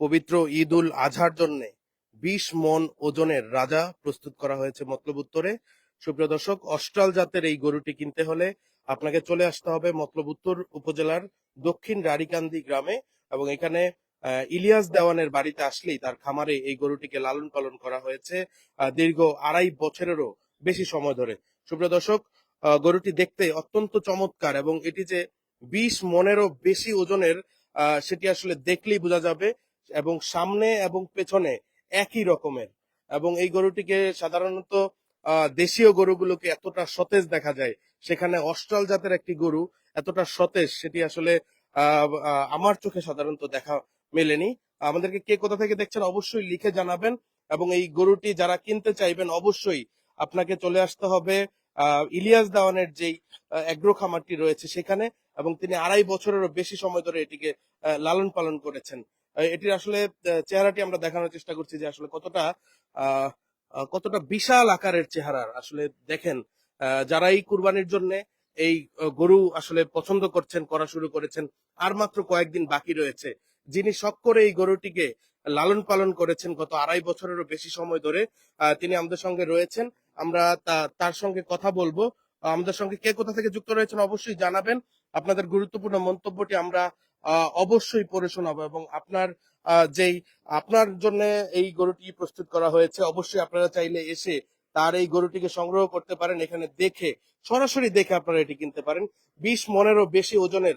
পবিত্র ঈদ উল আজহার জন্য বিশ মন ওজনের রাজা প্রস্তুত করা হয়েছে মতলব উত্তরে। সুপ্রিয় দর্শক, অস্ট্রাল জাতের এই গরুটি কিনতে হলে আপনাকে চলে আসতে হবে মতলব উত্তর উপজেলার দক্ষিণ রারিকান্দি গ্রামে এবং এখানে ইলিয়াস দেওয়ানের বাড়িতে আসলেই তার খামারে এই গরুটিকে লালন পালন করা হয়েছে দীর্ঘ আড়াই বছরেরও বেশি সময় ধরে। সুপ্রিয় দর্শক গরুটি দেখতে অত্যন্ত চমৎকার এবং এটি যে বিশ মনেরও বেশি ওজনের সেটি আসলে দেখলেই বোঝা যাবে এবং সামনে এবং পেছনে একই রকমের। এবং এই গরুটিকে সাধারণত দেশীয় গরুগুলোকে এতটা সতেজ দেখা যায়। সেখানে অস্ট্রাল জাতের একটি গরু এতটা সতেজ, সেটি আসলে আমার চোখে সাধারণত দেখা মেলেনি। আমাদেরকে কে কোথা থেকে দেখছেন অবশ্যই লিখে জানাবেন। এবং এই গরুটি যারা কিনতে চাইবেন অবশ্যই আপনাকে চলে আসতে হবে ইলিয়াস দাওয়ানের যেই এগ্রো খামারটি রয়েছে সেখানে। এবং তিনি আড়াই বছরেরও বেশি সময় ধরে এটিকে লালন পালন করেছেন। এটির আসলে চেহারাটি আমরা দেখানোর চেষ্টা করছি যে আসলে কতটা কতটা বিশাল আকারের চেহারার আসলে দেখেন। আহ, যারা এই কুরবানির জন্য এই গরু আসলে পছন্দ করছেন করা শুরু করেছেন আর মাত্র কয়েকদিন বাকি রয়েছে যিনি শখ করে এই গরুটিকে লালন পালন করেছেন গত আড়াই বছরেরও বেশি সময় ধরে তিনি আমাদের সঙ্গে রয়েছেন। আমরা তার সঙ্গে কথা বলব। আমাদের সঙ্গে কে কোথা থেকে যুক্ত রয়েছেন অবশ্যই জানাবেন। আপনাদের গুরুত্বপূর্ণ মন্তব্যটি আমরা অবশ্যই পড়ে শোনাবো এবং আপনার যেই আপনার জন্য এই গরুটি প্রস্তুত করা হয়েছে, অবশ্যই আপনারা চাইলে এসে তার এই গরুটিকে সংগ্রহ করতে পারেন, এখানে দেখে, সরাসরি দেখে আপনারা এটি কিনতে পারেন। বিশ মনেরও বেশি ওজনের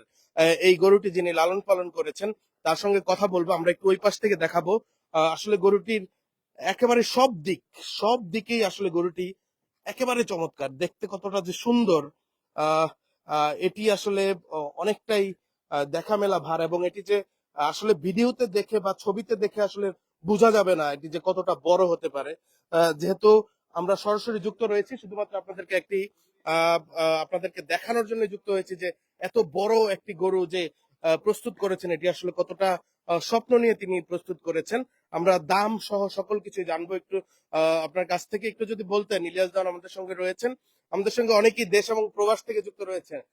এই গরুটি যিনি লালন পালন করেছেন, তার সঙ্গে কথা বলব, আমরা একটু ওই পাশ থেকে দেখাবো। আসলে গরুটির একেবারে সব দিক, সব দিকেই আসলে গরুটি একেবারে চমৎকার, দেখতে কতটা যে সুন্দর। এটি আসলে অনেকটাই দেখা মেলা ভার এবং এটি যে আসলে ভিডিওতে দেখে বা ছবিতে দেখে আসলে বোঝা যাবে না এটি যে কতটা বড় হতে পারে। যেহেতু আমরা সরাসরি যুক্ত রয়েছি শুধুমাত্র আপনাদেরকে একটি আপনাদেরকে দেখানোর জন্য যুক্ত হয়েছি যে এত বড় একটি গরু যে প্রস্তুত করেছেন এটি আসলে কতটা স্বপ্ন নিয়ে তিনি প্রস্তুত করেছেন। আমরা দাম সহ সকল কিছু জানব একটু আপনার কাছ থেকে। একটু যদি বলতেন ইলিয়াস দান আমাদের সঙ্গে রয়েছেন। আমাদের সঙ্গে অনেকেই দেশ এবং প্রবাস থেকে যুক্ত রয়েছে আহ,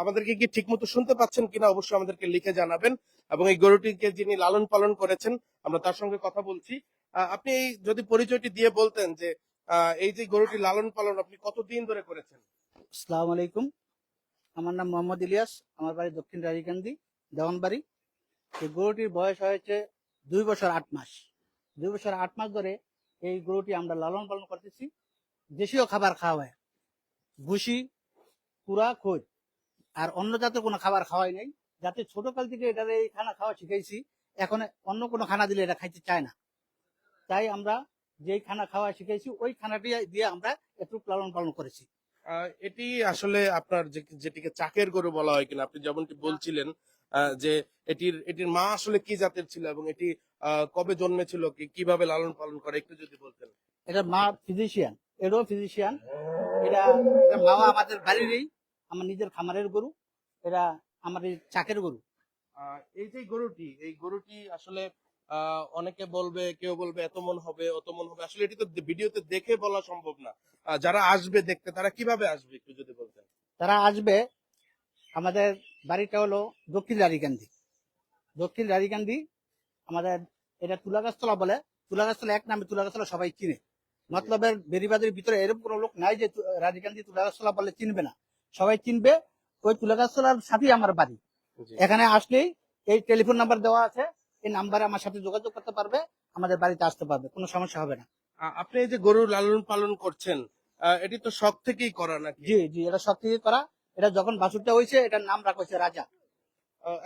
আমাদেরকে কি ঠিক মতো শুনতে পাচ্ছেন কিনা অবশ্যই আমাদেরকে লিখে জানাবেন। এবং এই গরুটিকে যিনি লালন পালন করেছেন, আমরা তার সঙ্গে কথা বলছি। আপনি এই যদি পরিচয়টি দিয়ে বলতেন যে এই যে গরুটি লালন পালন আপনি কতদিন ধরে করেছেন? আসসালামু আলাইকুম। আমার নাম মোহাম্মদ ইলিয়াস। আমার বাড়ি দক্ষিণ রাজীকান্দি দেওয়ানবাড়ি। এই গরুটির বয়স হয়েছে দুই বছর আট মাস। দুই বছর আট মাস ধরে এই গরুটি আমরা লালন পালন করতেছি। দেশীয় খাবার খাওয়া হয় ভুসি, কুড়া খোঁজ আর অন্য জাতের কোনো খাবার খাওয়াই নাই। যাতে ছোটকাল থেকে এটার এই খানা খাওয়া শিখাইছি এখন অন্য কোনো খানা দিলে এটা খাইতে চায় না। তাই আমরা যেই খানা খাওয়া শিখেছি ওই খানাটি দিয়ে আমরা একটু লালন পালন করেছি। এটি আসলে আপনার যেটিকে চাকের গরু বলা হয় কিনা আপনি যেমনটি বলছিলেন যে এটির এটির মা আসলে কি জাতের ছিল এবং এটি কবে জন্মেছিল কি কীভাবে লালন পালন করে একটু যদি বলতেন। এটা মা ফিজিশিয়ান এরও ফিজিশিয়ান। এটা এটা মামা আমাদের বাড়িরই। আমার নিজের খামারের গরু এটা আমার চাকের গরু। এই যে গরুটি এই গরুটি আসলে আহ, অনেকে বলবে কেউ বলবে এত মন হবে অত মন হবে। আসলে এটি তো ভিডিওতে দেখে বলা সম্ভব না। যারা আসবে দেখতে তারা কীভাবে আসবে একটু যদি বলতেন? তারা আসবে আমাদের বাড়িটা হলো দক্ষিণ রারিকান্দি দক্ষিণ রারিকান্দি আমাদের এটা তুলাগাছতলা বলে। তুলা তুলাগাছতলা এক নামে তুলাগাছতলা সবাই চিনে। মতলবের বেরিবাদের ভিতরে এরকম কোনো লোক নাই যে রাজিকান্দি তুলাগাছতলা বলে চিনবে না। সবাই চিনবে ওই তুলাগাছতলার সাথেই আমার বাড়ি। এখানে আসলেই এই টেলিফোন নাম্বার দেওয়া আছে এই নাম্বারে আমার সাথে যোগাযোগ করতে পারবে আমাদের বাড়িতে আসতে পারবে কোনো সমস্যা হবে না। আপনি এই যে গরু লালন পালন করছেন এটি তো শখ থেকেই করা নাকি? জি জি এটা সব থেকে করা। এটা যখন বাছুরটা হয়েছে এটার নাম রাখা হয়েছে রাজা।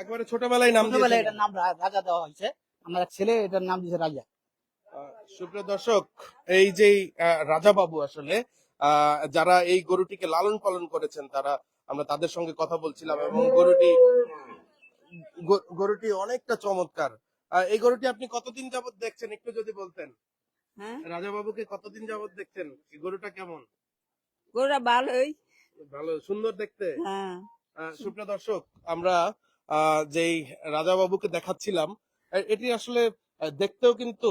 একবারে ছোটবেলায় নাম ছোটবেলায় এটার নাম রাজা দেওয়া হয়েছে। আমার ছেলে এটার নাম দিয়েছে রাজা। সুপ্রিয় দর্শক এই যে রাজা বাবু আসলে যারা এই গরুটিকে লালন পালন করেছেন তারা আমরা তাদের সঙ্গে কথা বলছিলাম এবং গরুটি গরুটি অনেকটা চমৎকার। এই গরুটি আপনি কতদিন যাবত দেখছেন একটু যদি বলতেন? হ্যাঁ? রাজা বাবুকে কতদিন যাবত দেখছেন? এই গরুটা কেমন? গরুটা ভালোই। ভালো সুন্দর দেখতে? হ্যাঁ। সুপ্রিয় দর্শক আমরা আহ, যেই রাজা বাবুকে দেখাচ্ছিলাম এটি আসলে দেখতেও কিন্তু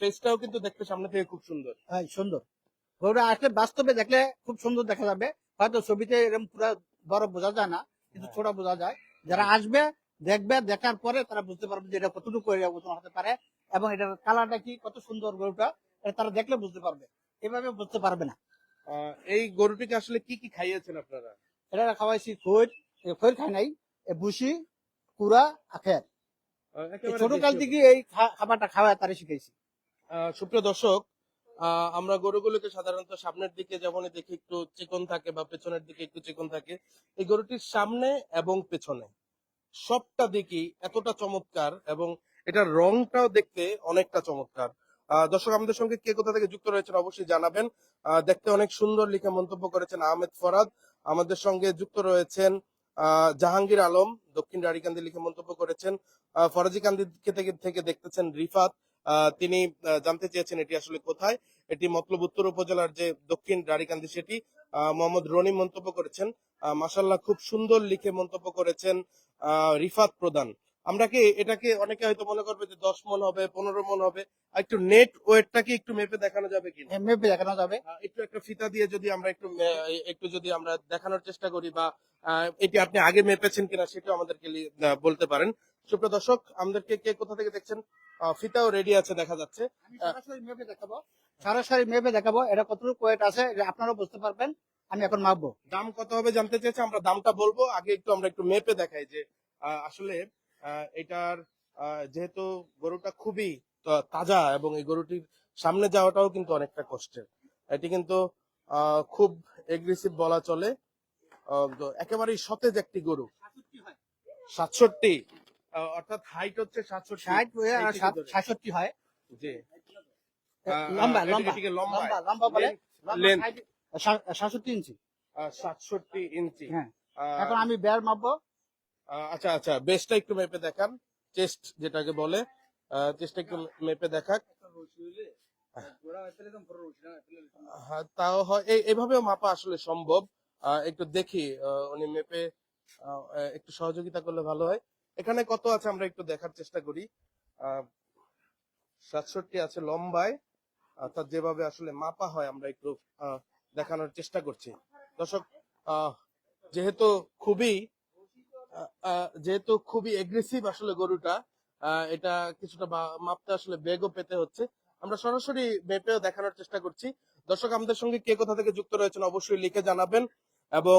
ফেসটাও কিন্তু দেখতে সামনে থেকে খুব সুন্দর। হ্যাঁ সুন্দর। গরুটা আসলে বাস্তবে দেখলে খুব সুন্দর দেখা যাবে। হয়তো ছবিতে এরকম পুরো বড় বোঝা যায় না কিন্তু ছোট বোঝা যায়। যারা আসবে দেখবে দেখার পরে তারা বুঝতে পারবে যে এটা কতটুকু এরিয়া ওজন হতে পারে এবং এটার কালারটা কি কত সুন্দর গরুটা এটা তারা দেখলে বুঝতে পারবে। এভাবে বুঝতে পারবে না। এই গরুটিকে আসলে কি কি খাইয়েছেন আপনারা? এটা খাওয়াইছি খৈর খৈর খাই নাই ভুসি কুড়া আখের। ছোট কাল থেকে এই খাবারটা খাওয়া তারা শিখেছি সুপ্রিয় দর্শক আমরা গরুগুলোকে সাধারণত সামনের দিকে যেমন দেখি একটু চিকন থাকে বা পেছনের দিকে একটু চিকন থাকে, এই গরুটির সামনে এবং পেছনে সবটা দিকই এতটা চমৎকার এবং এটার রংটাও দেখতে অনেকটা চমৎকার। দর্শক, আমাদের সঙ্গে কে কোথা থেকে যুক্ত রয়েছেন অবশ্যই জানাবেন। দেখতে অনেক সুন্দর লিখে মন্তব্য করেছেন আহমেদ ফরাদ। আমাদের সঙ্গে যুক্ত রয়েছেন জাহাঙ্গীর আলম, দক্ষিণ রারিকান্দি লিখে মন্তব্য করেছেন। ফরাজি কান্দি থেকে দেখতেছেন রিফাত। তিনি জানতে চেয়েছেন এটি আসলে কোথায়। এটি মতলব উত্তর উপজেলার যে দক্ষিণ রারিকান্দি সেটি মোহাম্মদ রনি মন্তব্য করেছেন। মাসাল্লাহ খুব সুন্দর লিখে মন্তব্য করেছেন রিফাত প্রধান। আমরা কি এটাকে অনেকে হয়তো মনে করবে যে দশ মন হবে পনেরো মন হবে আর একটু নেট ওয়েটটাকে একটু মেপে দেখানো যাবে কি এ মেপে দেখানো যাবে। একটু একটা ফিতা দিয়ে যদি আমরা একটু একটু যদি আমরা দেখানোর চেষ্টা করি বা এটি আপনি আগে মেপেছেন কিনা সেটাও আমাদেরকে বলতে পারেন। সুপ্রিয় দর্শক আমাদেরকে কে কোথা থেকে দেখছেন? ফিতাও রেডি আছে দেখা যাচ্ছে। সরাসরি মেপে দেখাবো। সরাসরি মেপে দেখাবো এটা কতটুকু ওয়েট আছে আপনারা বুঝতে পারবেন। আমি এখন মাপবো। দাম কত হবে জানতে চেয়েছে আমরা দামটা বলব। আগে একটু আমরা একটু মেপে দেখাই যে আসলে এটার যেহেতু গরুটা খুবই তাজা এবং এই গরুটির সামনে যাওয়াটাও কিন্তু অনেকটা কষ্টের। এটি কিন্তু আহ, খুব এগ্রেসিভ বলা চলে। একেবারেই সতেজ একটি গরু। সাতষট্টি। অর্থাৎ হাইট হচ্ছে সাতষট্টি ষাট হয়ে। সাতষট্টি হয়। জি। লম্বা লম্বা। লম্বা। লম্বা বলে? সাতষট্টি ইঞ্চি। সাতষট্টি ইঞ্চি। হ্যাঁ। এখন আমি মাপবো। আচ্ছা আচ্ছা বেসটা একটু মেপে দেখান। চেস্ট যেটাকে বলে। চেস্টটা একটু মেপে দেখাক। হ্যাঁ, তাও হয়। এই- এভাবেও মাপা আসলে সম্ভব। একটু দেখি। উনি মেপে একটু সহযোগিতা করলে ভালো হয়। এখানে কত আছে আমরা একটু দেখার চেষ্টা করি। সাতষট্টি আছে লম্বায়, অর্থাৎ যেভাবে আসলে মাপা হয় আমরা একটু দেখানোর চেষ্টা করছি। দর্শক যেহেতু খুবই যেহেতু খুবই এগ্রেসিভ আসলে গরুটা এটা কিছুটা মাপতে আসলে বেগও পেতে হচ্ছে। আমরা সরাসরি মেপেও দেখানোর চেষ্টা করছি। দর্শক, আমাদের সঙ্গে কে কোথা থেকে যুক্ত রয়েছেন অবশ্যই লিখে জানাবেন এবং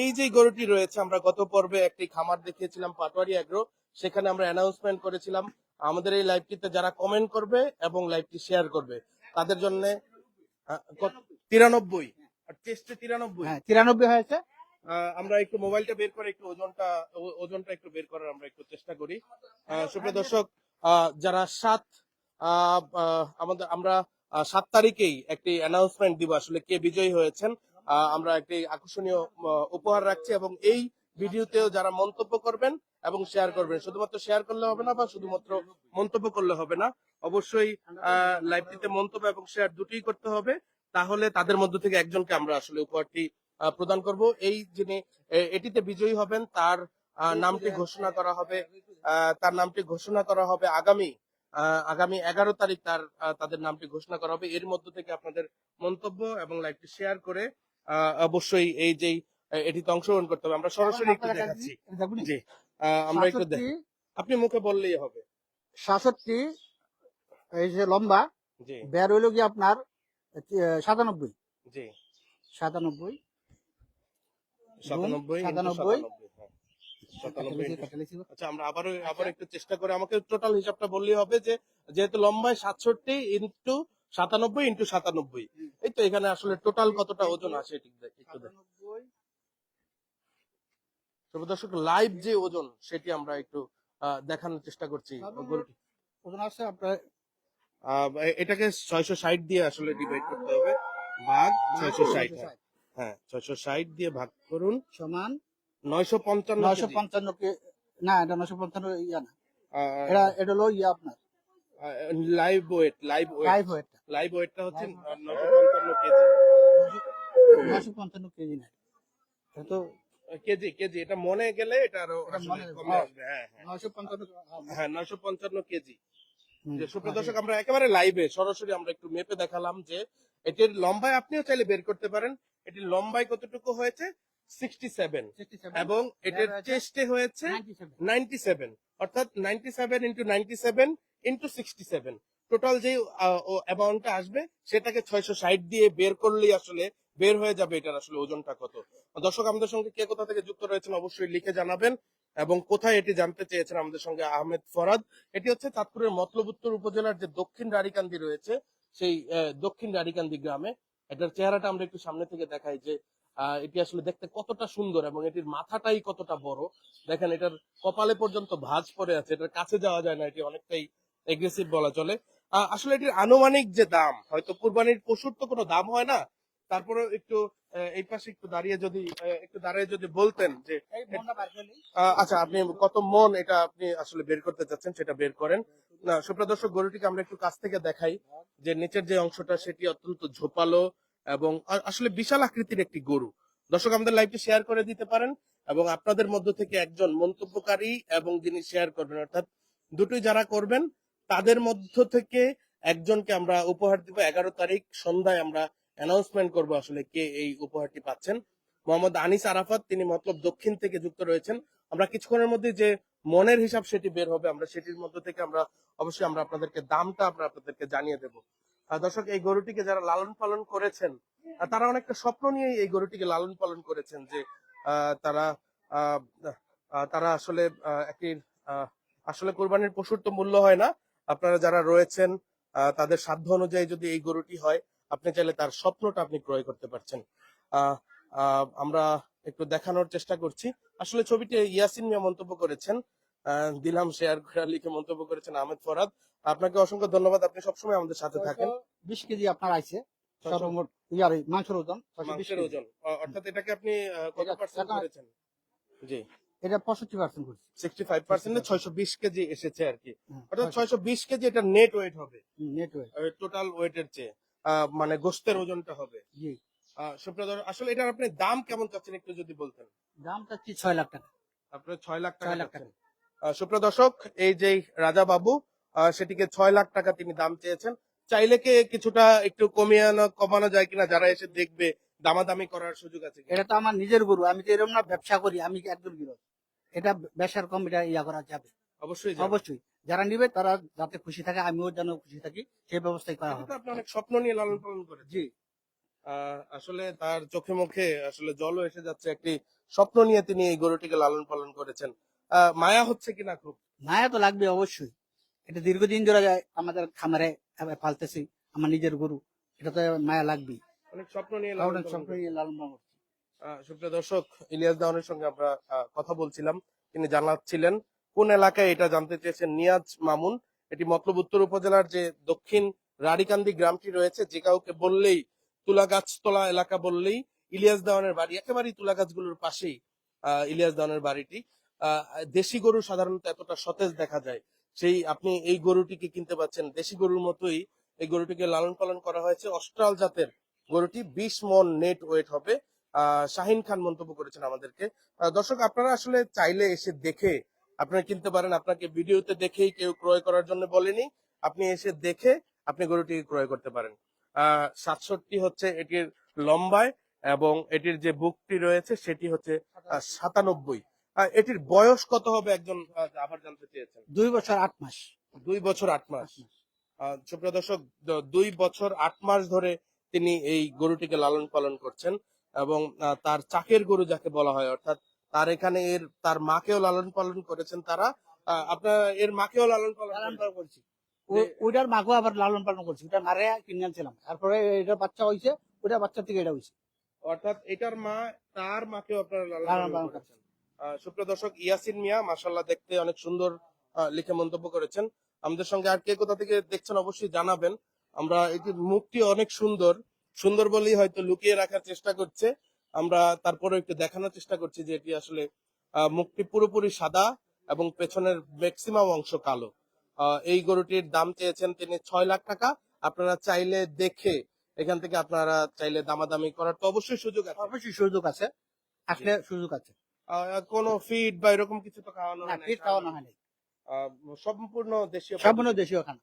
এই যে গরুটি রয়েছে আমরা গত পর্বে একটি খামার দেখিয়েছিলাম পাটোয়ারি অ্যাগ্রো সেখানে আমরা অ্যানাউন্সমেন্ট করেছিলাম আমাদের এই লাইভটিতে যারা কমেন্ট করবে এবং লাইভটি শেয়ার করবে তাদের জন্য তিরানব্বই? টেস্টে তিরানব্বই। হ্যাঁ তিরানব্বই হয়েছে। আমরা একটু মোবাইলটা বের করে একটু ওজনটা ওজনটা একটু বের করার আমরা একটু চেষ্টা করি। সুপ্রিয় দর্শক যারা সাত আমাদের আমরা সাত তারিখেই একটি অ্যানাউন্সমেন্ট দিব আসলে কে বিজয়ী হয়েছেন আমরা একটি আকর্ষণীয় উপহার রাখছি এবং এই ভিডিওতেও যারা মন্তব্য করবেন এবং শেয়ার করবেন, শুধুমাত্র শেয়ার করলে হবে না বা শুধুমাত্র মন্তব্য করলে হবে না, অবশ্যই লাইভটিতে মন্তব্য এবং শেয়ার দুটোই করতে হবে। তাহলে তাদের মধ্য থেকে একজনকে আমরা আসলে উপহারটি প্রদান করব। এই যিনি এটিতে বিজয়ী হবেন, তার নামটি ঘোষণা করা হবে তার নামটি ঘোষণা করা হবে আগামী আগামী এগারো তারিখ তার তাদের নামটি ঘোষণা করা হবে। এর মধ্য থেকে আপনাদের মন্তব্য এবং লাইভটি শেয়ার করে অবশ্যই এই যে এটিতে অংশগ্রহণ করতে হবে। আমরা সরাসরি একটু দেখাচ্ছি। জি আমরা একটু দেখ- আপনি মুখে বললেই হবে। সাতষট্টি এই যে লম্বা জি। বেয়ার হইল গিয়ে আপনার সাতানব্বই? জি। সাতানব্বই। সাতানব্বই সাতানব্বই। হ্যাঁ। আচ্ছা আমরা আবারও আবার একটু চেষ্টা করে। আমাকে টোটাল হিসাবটা বললেই হবে যে যেহেতু লম্বায় সাতষট্টি ইন্টু সাতানব্বই ইন্টু সাতানব্বই। এই তো এখানে আসলে টোটাল কতটা ওজন একটু দেখ। দর্শক লাইভ যে ওজন সেটি আমরা একটু দেখানোর চেষ্টা করছি। ওজন আছে আপনার এটাকে ছয়শো ষাট দিয়ে আসলে ডিভাইড করতে হবে। ভাগ ছয়শো ষাট হ্যাঁ। ছয়শো ষাট। দিয়ে ভাগ করুন। সমান নয়শো পঞ্চান্ন নয়শো পঞ্চান্ন কে না এটা নয়শো পঞ্চান্ন ইয়া না। এটা এটা হলো ইয়া আপনার। Live weight live weight live ওয়েটটা লাইভ ওয়েটটা হচ্ছে Live নয়শো পঞ্চান্ন কেজি। নয়শো পঞ্চান্ন কেজি না। তো কেজি কেজি। এটা মনে গেলে এটা আরও কমে আসবে। হ্যাঁ হ্যাঁ নয়শো পঞ্চান্ন হ্যাঁ নয়শো পঞ্চান্ন কেজি। সুপ্রিয় আচ্ছা। দর্শক আমরা একেবারে লাইভে সরাসরি আমরা একটু মেপে দেখালাম যে এটির লম্বায় আপনিও চাইলে বের করতে পারেন। এটির লম্বায় কতটুকু হয়েছে? সিক্সটি সেভেন 67 এবং এটার চেস্টে হয়েছে 97 সেভেন অর্থাৎ ninety seven into ninety seven into sixty seven total যে অ্যামাউন্টটা আসবে, সেটাকে ছয়শো ষাট দিয়ে বের করলেই আসলে বের হয়ে যাবে এটার আসলে ওজনটা কত। দর্শক, আমাদের সঙ্গে কে কোথা থেকে যুক্ত রয়েছেন অবশ্যই লিখে জানাবেন এবং কোথায় এটি জানতে চেয়েছেন আমাদের সঙ্গে আহমেদ ফরাদ। এটি হচ্ছে চাঁদপুরের মতলব উত্তর উপজেলার যে দক্ষিণ রারিকান্দি রয়েছে, সেই দক্ষিণ রারিকান্দি গ্রামে। এটার চেহারাটা আমরা একটু সামনে থেকে দেখাই যে এটি আসলে দেখতে কতটা সুন্দর এবং এটির মাথাটাই কতটা বড়। দেখেন, এটার কপালে পর্যন্ত ভাঁজ পড়ে আছে, এটার কাছে যাওয়া যায় না, এটি অনেকটাই এগ্রেসিভ বলা চলে। আসলে এটির আনুমানিক যে দাম হয়তো কুরবানির পশুর তো কোনো দাম হয় না। তারপরে একটু এই পাশে একটু দাঁড়িয়ে যদি একটু দাঁড়িয়ে যদি বলতেন যে আচ্ছা আপনি কত মন এটা আপনি আসলে বের করতে চাচ্ছেন সেটা বের করেন। না সুপ্রদর্শক গরুটিকে আমরা একটু কাছ থেকে দেখাই যে নিচের যে অংশটা সেটি অত্যন্ত ঝোপালো এবং আসলে বিশাল আকৃতির একটি গরু। দর্শক আমাদের লাইভটি শেয়ার করে দিতে পারেন এবং আপনাদের মধ্য থেকে একজন মন্তব্যকারী এবং যিনি শেয়ার করবেন অর্থাৎ দুটোই যারা করবেন তাদের মধ্য থেকে একজনকে আমরা উপহার দিব। এগারো তারিখ সন্ধ্যায় আমরা অ্যানাউন্সমেন্ট করব আসলে কে এই উপহারটি পাচ্ছেন। মোহাম্মদ আনিস আরাফাত, তিনি মতলব দক্ষিণ থেকে যুক্ত রয়েছেন। আমরা কিছুক্ষণের মধ্যে যে মনের হিসাব সেটি বের হবে, আমরা সেটির মধ্য থেকে আমরা অবশ্যই আমরা আপনাদেরকে দামটা আমরা আপনাদেরকে জানিয়ে দেব। দর্শক, এই গরুটিকে যারা লালন পালন করেছেন তারা অনেকটা স্বপ্ন নিয়ে এই গরুটিকে লালন পালন করেছেন যে তারা তারা আসলে একটি আসলে কোরবানির পশুর তো মূল্য হয় না আপনারা যারা রয়েছেন তাদের সাধ্য অনুযায়ী যদি এই গরুটি হয় আপনি চাইলে তার স্বপ্নটা আপনি ক্রয় করতে পারছেন। আমরা একটু দেখানোর চেষ্টা করছি। আসলে ছবিটি ইয়াসিন মিয়া মন্তব্য করেছেন দিলাম শেয়ার করে লিখে মন্তব্য করেছেন আহমেদ ফরাদ। আপনাকে অসংখ্য ধন্যবাদ আপনি সবসময় আমাদের সাথে থাকেন। বিশ কেজি আপনার আইছে। সর্বমোট ইয়ার মাংসের ওজন মাংসের ওজন। অর্থাৎ এটাকে আপনি কত পার্সেন্ট করেছেন? জি। এটা পঁয়ষট্টি পার্সেন্ট করছি। সিক্সটি ফাইভ পার্সেন্টে ছয়শো বিশ কেজি এসেছে আর কি। অর্থাৎ ছয়শো বিশ। কেজি এটা নেট ওয়েট হবে। নেটওয়ার্ক টোটাল ওয়েটের চেয়ে মানে গোস্তের ওজনটা হবে। জি। আহ, আসলে এটার আপনি দাম কেমন চাচ্ছেন একটু যদি বলতেন? দাম চাচ্ছি ছয় লাখ টাকা। আপনার ছয় লাখ টাকা লাখ। আহ, সুপ্রিয় দর্শক এই যে রাজা বাবু সেটিকে ছয় লাখ টাকা তিনি দাম চেয়েছেন। চাইলে কি কিছুটা একটু কমিয়ে আনা কমানো যায় কিনা যারা এসে দেখবে দামাদামি করার সুযোগ আছে এটা তো আমার নিজের গরু আমি তো এরকম না ব্যবসা করি আমি একজন গৃহ এটা ব্যবসার কম এটা ইয়া করা যাবে। অবশ্যই অবশ্যই। যারা নিবে তারা যাতে খুশি থাকে আমিও যেন খুশি থাকি সেই ব্যবস্থাই করা হবে। আপনি অনেক স্বপ্ন নিয়ে লালন পালন করেন জি। আসলে তার চোখে মুখে আসলে জলও এসে যাচ্ছে একটি স্বপ্ন নিয়ে তিনি এই গরুটিকে লালন পালন করেছেন। মায়া হচ্ছে কিনা খুব? মায়া তো লাগবে অবশ্যই। এটা দীর্ঘদিন ধরে যায় আমাদের খামারে পালতেছি আমার নিজের গরু এটা তো মায়া লাগবেই। অনেক স্বপ্ন নিয়ে লালন পালন সম্পর্কে লালন পালন সুপ্রিয় দর্শক ইলিয়াস দাওয়ানের সঙ্গে আমরা কথা বলছিলাম। তিনি জানাচ্ছিলেন কোন এলাকায় এটা জানতে চেয়েছেন নিয়াজ মামুন? এটি মতলব উত্তর উপজেলার যে দক্ষিণ রাডিকান্দি গ্রামটি রয়েছে যে কাউকে বললেই তুলা গাছতলা এলাকা বললেই ইলিয়াস দাওয়ানের বাড়ি একেবারেই তুলা গাছগুলোর পাশেই ইলিয়াস দাওয়ানের বাড়িটি। আহ, দেশি গরু সাধারণত এতটা সতেজ দেখা যায়। সেই আপনি এই গরুটিকে কিনতে পাচ্ছেন দেশি গরুর মতোই এই গরুটিকে লালন পালন করা হয়েছে। অস্ট্রাল জাতের গরুটি বিশ মন নেট ওয়েট হবে। শাহিন খান মন্তব্য করেছেন আমাদেরকে। দর্শক আপনারা আসলে চাইলে এসে দেখে আপনারা কিনতে পারেন। আপনাকে ভিডিওতে দেখেই কেউ ক্রয় করার জন্য বলেনি। আপনি এসে দেখে আপনি গরুটি ক্রয় করতে পারেন। সাতষট্টি হচ্ছে এটির লম্বায় এবং এটির যে বুকটি রয়েছে সেটি হচ্ছে সাতানব্বই। এটির বয়স কত হবে একজন আবার জানতে চেয়েছেন? দুই বছর আট মাস। দুই বছর আট মাস। আহ, সুপ্রিয় দর্শক দুই বছর আট মাস ধরে তিনি এই গরুটিকে লালন পালন করছেন। এবং তার চাকের গরু যাকে বলা হয় অর্থাৎ তার এখানে এর তার মাকেও লালন পালন করেছেন তারা। আপনার এর মাকেও লালন পালন করছি। ওইটার মাকেও আবার লালন পালন করছি। ওটা মারে কিনে আনছিলাম তারপরে এটা বাচ্চা হয়েছে ওটা বাচ্চা থেকে এটা হয়েছে অর্থাৎ এটার মা তার মাকেও আপনারা লালন পালন করেছেন। সুপ্রিয় দর্শক ইয়াসিন মিয়া মাসাল্লাহ দেখতে অনেক সুন্দর লিখে মন্তব্য করেছেন। আমাদের সঙ্গে আর কে কোথা থেকে দেখছেন অবশ্যই জানাবেন। আমরা এটির মুখটি অনেক সুন্দর। সুন্দর বলেই হয়তো লুকিয়ে রাখার চেষ্টা করছে। আমরা তারপরে একটু দেখানোর চেষ্টা করছি যে এটি আসলে মুখটি পুরোপুরি সাদা এবং পেছনের ম্যাক্সিমাম অংশ কালো। এই গরুটির দাম চেয়েছেন তিনি ছয় লাখ টাকা। আপনারা চাইলে দেখে এখান থেকে আপনারা চাইলে দামাদামি করার তো অবশ্যই সুযোগ আছে। অবশ্যই সুযোগ আছে। আসলে সুযোগ আছে। কোনো ফিড বা এরকম কিছু তো খাওয়ানো না হয় খাওয়ানো হয় নাই আহ, সম্পূর্ণ দেশীয় সম্পূর্ণ দেশীয় খানা।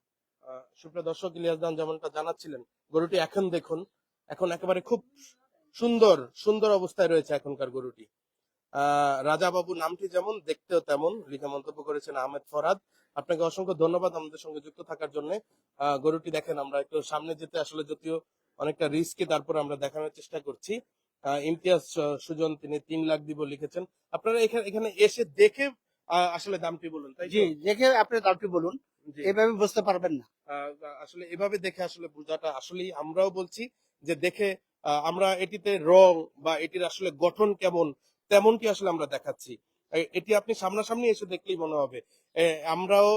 সুপ্রিয় দর্শক ইলিয়াস দান যেমনটা জানাচ্ছিলেন গরুটি এখন দেখুন এখন একেবারে খুব সুন্দর সুন্দর অবস্থায় রয়েছে এখনকার গরুটি। আহ রাজা বাবু নামটি যেমন, দেখতেও তেমন। লিখে মন্তব্য করেছেন আহমেদ ফরহাদ আপনাকে অসংখ্য ধন্যবাদ আমাদের সঙ্গে যুক্ত থাকার জন্য। গরুটি দেখেন, আমরা একটু সামনে যেতে আসলে যদিও অনেকটা রিস্কি, তারপর আমরা দেখানোর চেষ্টা করছি। ইমতিয়াজ সুজন, তিনি তিন লাখ দিব লিখেছেন। আপনারা এখানে এখানে এসে দেখে আসলে দামটি বলুন, তাই জি, দেখে আপনি দামটি বলুন। এভাবে বুঝতে পারবেন না। আসলে এভাবে দেখে আসলে বোঝাটা আসলেই আমরাও বলছি যে দেখে আমরা এটিতে রং বা এটির আসলে গঠন কেমন তেমনটি আসলে আমরা দেখাচ্ছি। এটি আপনি সামনাসামনি এসে দেখলেই মনে হবে। আমরাও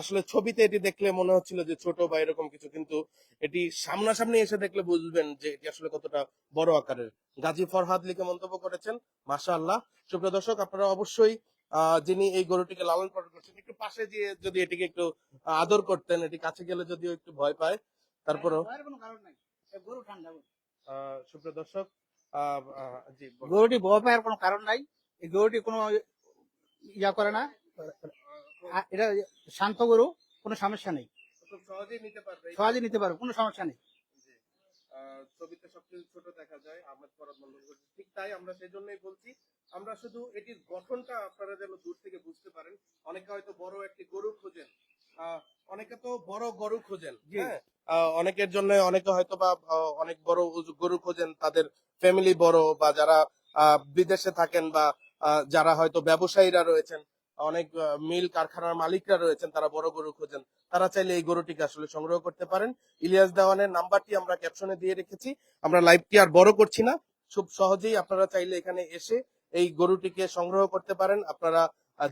আসলে ছবিতে এটি দেখলে মনে হচ্ছিল যে ছোট বা এরকম কিছু কিন্তু এটি সামনাসামনি এসে দেখলে বুঝবেন যে এটি আসলে কতটা বড় আকারের। গাজী ফরহাদ লিখে মন্তব্য করেছেন মাশা আল্লাহ সুপ্রিয় দর্শক আপনারা অবশ্যই যিনি এই গরুটিকে লালন পালন করছেন একটু পাশে গিয়ে যদি এটিকে একটু আদর করতেন এটি কাছে গেলে যদিও একটু ভয় পায় তারপরেও গরু। আহ, সুপ্রিয় দর্শক। গরুটি ভয় পাওয়ার কোনো কারণ নাই। এই গরুটি কোনো ইয়া করে না। এটা শান্ত গরু কোনো সমস্যা নেই। সহজেই নিতে পারবে। সহজে নিতে পারবে কোনো সমস্যা নেই। আহ, ছবিতে সবকিছু ছোট দেখা যায় মন্ডল ঠিক তাই আমরা সেই জন্যই বলছি আমরা শুধু এটির গঠনটা আপনারা যেন দূর থেকে বুঝতে পারেন। অনেকে হয়তো বড় একটি গরু খোঁজেন অনেকে তো বড় গরু খোঁজেন। হ্যাঁ? অনেকের জন্য অনেকে হয়তো বা অনেক বড় গরু খোঁজেন তাদের ফ্যামিলি বড় বা যারা বিদেশে থাকেন বা যারা হয়তো ব্যবসায়ীরা রয়েছেন অনেক মিল কারখানার মালিকরা রয়েছেন তারা বড় গরু খোঁজেন তারা চাইলে এই গরুটিকে আসলে সংগ্রহ করতে পারেন। ইলিয়াস দেওয়ানের নাম্বারটি আমরা ক্যাপশনে দিয়ে রেখেছি। আমরা লাইভটি আর বড় করছি না। খুব সহজেই আপনারা চাইলে এখানে এসে এই গরুটিকে সংগ্রহ করতে পারেন। আপনারা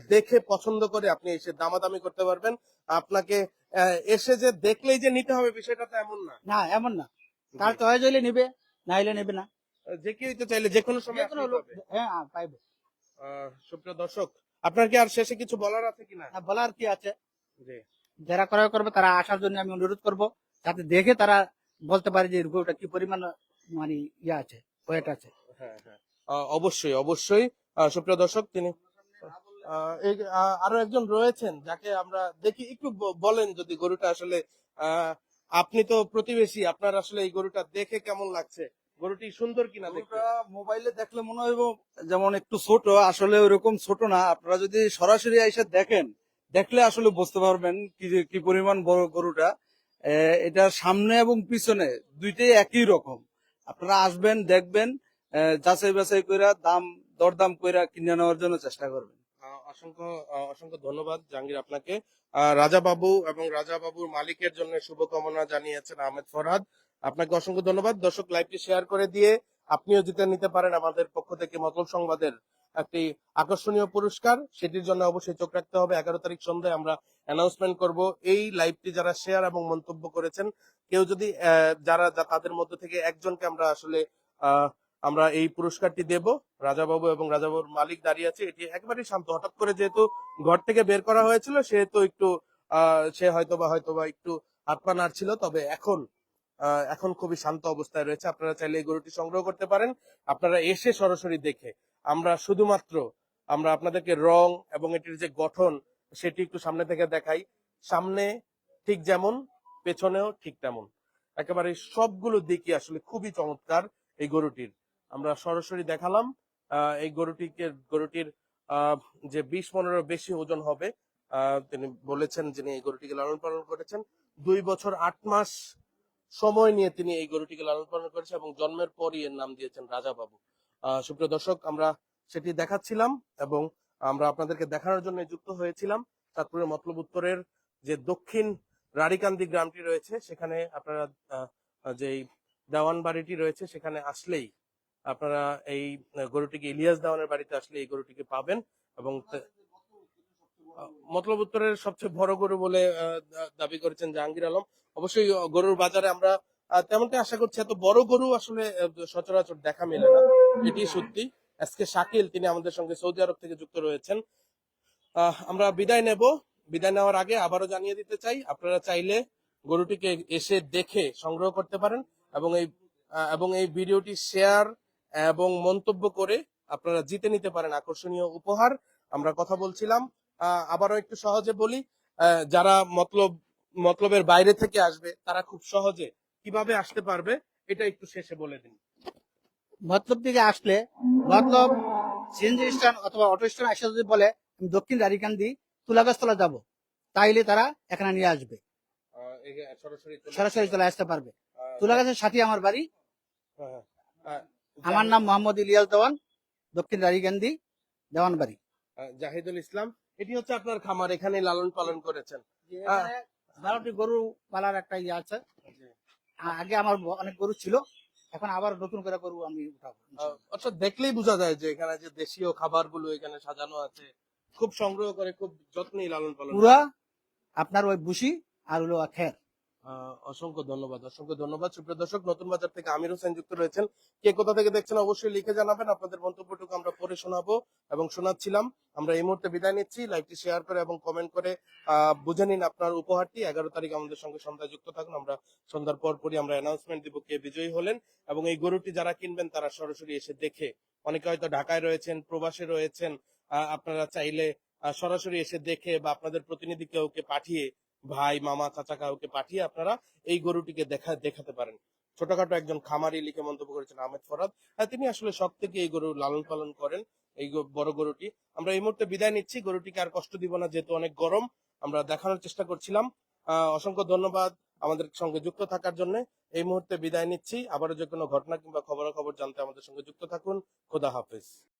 দেখে পছন্দ করে আপনি এসে দামাদামি করতে পারবেন। আপনাকে এসে যে দেখলেই যে নিতে হবে বিষয়টা তো এমন না। না এমন না। তার চয়েস হইলে নিবে না হইলে নেবে না। যে কেউ তো চাইলে যে কোনো সময়। হ্যাঁ হ্যাঁ, পাইবে। সুপ্রিয় দর্শক আপনার কি আর শেষে কিছু বলার আছে কিনা? আর বলার কি আছে? যারা ক্রয় করবে তারা আসার জন্য আমি অনুরোধ করব যাতে দেখে তারা বলতে পারে যে গরুটা কি পরিমাণ মানে ইয়ে আছে ওয়েট আছে। হ্যাঁ হ্যাঁ। অবশ্যই অবশ্যই। সুপ্রিয় দর্শক, তিনি আরও একজন রয়েছেন যাকে আমরা দেখি, একটু বলেন যদি গরুটা আসলে আপনি তো প্রতিবেশী, আপনার আসলে এই গরুটা দেখে কেমন লাগছে? গরুটি সুন্দর কিনা দেখতে? মোবাইলে দেখলে মনে হইব যেমন একটু ছোট, আসলে ওইরকম ছোট না। আপনারা যদি সরাসরি এসে দেখেন, দেখলে আসলে বুঝতে পারবেন কি পরিমাণ বড় গরুটা। এটা সামনে এবং পিছনে দুইটাই একই রকম। আপনারা আসবেন, দেখবেন যাচাই বাছাই কইরা দাম দরদাম কইরা কিনে নেওয়ার জন্য চেষ্টা করবেন। অসংখ্য অসংখ্য ধন্যবাদ জাহাঙ্গীর আপনাকে। রাজা বাবু এবং রাজা বাবুর মালিকের জন্য শুভকামনা জানিয়েছেন আহমেদ ফরহাদ। আপনাকে অসংখ্য ধন্যবাদ। দর্শক লাইভটি শেয়ার করে দিয়ে আপনিও জিতে নিতে পারেন আমাদের পক্ষ থেকে মতলব সংবাদের একটি আকর্ষণীয় পুরস্কার। সেটির জন্য অবশ্যই চোখ রাখতে হবে। এগারো তারিখ সন্ধ্যায় আমরা অ্যানাউন্সমেন্ট করব। এই লাইভটি যারা শেয়ার এবং মন্তব্য করেছেন কেউ যদি যারা তাদের মধ্যে থেকে একজনকে আমরা আসলে আহ, আমরা এই পুরস্কারটি দেব। রাজাবাবু এবং রাজাবাবুর মালিক দাঁড়িয়ে আছে। এটি একেবারেই শান্ত। হঠাৎ করে যেহেতু ঘর থেকে বের করা হয়েছিল সেহেতু একটু আহ, সে হয়তো বা হয়তো বা একটু হাত পা নাড়ছিল। তবে এখন এখন খুবই শান্ত অবস্থায় রয়েছে। আপনারা চাইলে এই গরুটি সংগ্রহ করতে পারেন। আপনারা এসে সরাসরি দেখে আমরা শুধুমাত্র আমরা আপনাদেরকে রং এবং এটির যে গঠন সেটি একটু সামনে থেকে দেখাই। সামনে ঠিক যেমন পেছনেও ঠিক তেমন। একেবারে সবগুলো দিকই আসলে খুবই চমৎকার এই গরুটির। আমরা সরাসরি দেখালাম এই গরুটিকে গরুটির যে বিশ পনেরো বেশি ওজন হবে তিনি বলেছেন যিনি এই গরুটিকে লালন পালন করেছেন দুই বছর আট মাস সময় নিয়ে তিনি এই গরুটিকে লালন পালন করেছেন এবং জন্মের পরই এর নাম দিয়েছেন রাজা বাবু আহ, সুপ্রিয় দর্শক আমরা সেটি দেখাচ্ছিলাম এবং আমরা আপনাদেরকে দেখানোর জন্য যুক্ত হয়েছিলাম। চাঁদপুরের মতলব উত্তরের যে দক্ষিণ রারিকান্দি গ্রামটি রয়েছে সেখানে আপনারা যে দেওয়ান বাড়িটি রয়েছে সেখানে আসলেই আপনারা এই গরুটিকে ইলিয়াস দেওয়ানের বাড়িতে আসলে এই গরুটিকে পাবেন এবং মতলব উত্তরের সবচেয়ে বড় গরু বলে দাবি করেছেন জাহাঙ্গীর আলম। অবশ্যই গরুর বাজারে আমরা তেমনটা আশা করছি, এত বড় গরু আসলে সচরাচর দেখা মেলে না। এটি সত্যি। আজকে শাকিল, তিনি আমাদের সঙ্গে সৌদি আরব থেকে যুক্ত রয়েছেন। আমরা বিদায় নেব। বিদায় নেওয়ার আগে আবারও জানিয়ে দিতে চাই, আপনারা চাইলে গরুটিকে এসে দেখে সংগ্রহ করতে পারেন এবং এই এবং এই ভিডিওটি শেয়ার এবং মন্তব্য করে আপনারা জিতে নিতে পারেন আকর্ষণীয় উপহার। আমরা কথা বলছিলাম। আবারও একটু সহজে বলি যারা মতলব মতলবের বাইরে থেকে আসবে তারা খুব সহজে কীভাবে আসতে পারবে এটা একটু শেষে বলে দিন। মতলব থেকে আসলে মতলব সিএনজি স্ট্যান্ড অথবা অটো স্ট্যান্ড এসে যদি বলে আমি দক্ষিণ রারিকান্দি তুলাগাছতলা যাব তাইলে তারা এখানে নিয়ে আসবে। সরাসরি চলে- আসতে পারবে। তুলাগাছের সাথে আমার বাড়ি। হ্যাঁ, হ্যাঁ। আমার নাম মোহাম্মদ ইলিয়াস দেওয়ান দক্ষিণ রারিকান্দি দেওয়ান বাড়ি জাহিদুল ইসলাম এটি হচ্ছে আপনার খামার এখানে লালন পালন করেছেন। বারোটি গরু পালার একটা ইয়ে আছে। আগে আমার অনেক গরু ছিল এখন আবার নতুন করে গরু আমি উঠাবো আচ্ছা দেখলেই বোঝা যায় যে এখানে যে দেশীয় খাবারগুলো এখানে সাজানো আছে খুব সংগ্রহ করে খুব যত্নে লালন পালন পুরা আপনার ওই বুসি আর হলো খের। অসংখ্য ধন্যবাদ। অসংখ্য ধন্যবাদ। সুপ্রিয় দর্শক, নতুন বাজার থেকে আমির হোসেন যুক্ত রয়েছেন। কে কোথা থেকে দেখছেন অবশ্যই লিখে জানাবেন। আপনাদের মন্তব্যটুকু আমরা পড়ে শোনাবো এবং শোনাচ্ছিলাম। আমরা এই মুহূর্তে বিদায় নিচ্ছি। লাইভটি শেয়ার করে এবং কমেন্ট করে বুঝে নিন আপনার উপহারটি। এগারো তারিখ আমাদের সঙ্গে সন্ধ্যায় যুক্ত থাকুন। আমরা সন্ধ্যার পর পরই আমরা অ্যানাউন্সমেন্ট দিব কে বিজয়ী হলেন এবং এই গরুটি যারা কিনবেন তারা সরাসরি এসে দেখে। অনেকে হয়তো ঢাকায় রয়েছেন, প্রবাসে রয়েছেন আপনারা চাইলে সরাসরি এসে দেখে বা আপনাদের প্রতিনিধি কেউকে পাঠিয়ে ভাই মামা চাচা কাউকে পাঠিয়ে আপনারা এই গরুটিকে দেখা দেখাতে পারেন। ছোটখাটো একজন খামারি লিখে মন্তব্য করেছেন আহমেদ ফরাদ। হ্যাঁ, তিনি আসলে সব থেকে এই গরু লালন পালন করেন এই বড় গরুটি। আমরা এই মুহূর্তে বিদায় নিচ্ছি। গরুটিকে আর কষ্ট দিব না যেহেতু অনেক গরম। আমরা দেখানোর চেষ্টা করছিলাম। অসংখ্য ধন্যবাদ আমাদের সঙ্গে যুক্ত থাকার জন্য। এই মুহূর্তে বিদায় নিচ্ছি। আবারও যে কোনো ঘটনা কিংবা খবরাখবর জানতে আমাদের সঙ্গে যুক্ত থাকুন। খোদা হাফেজ।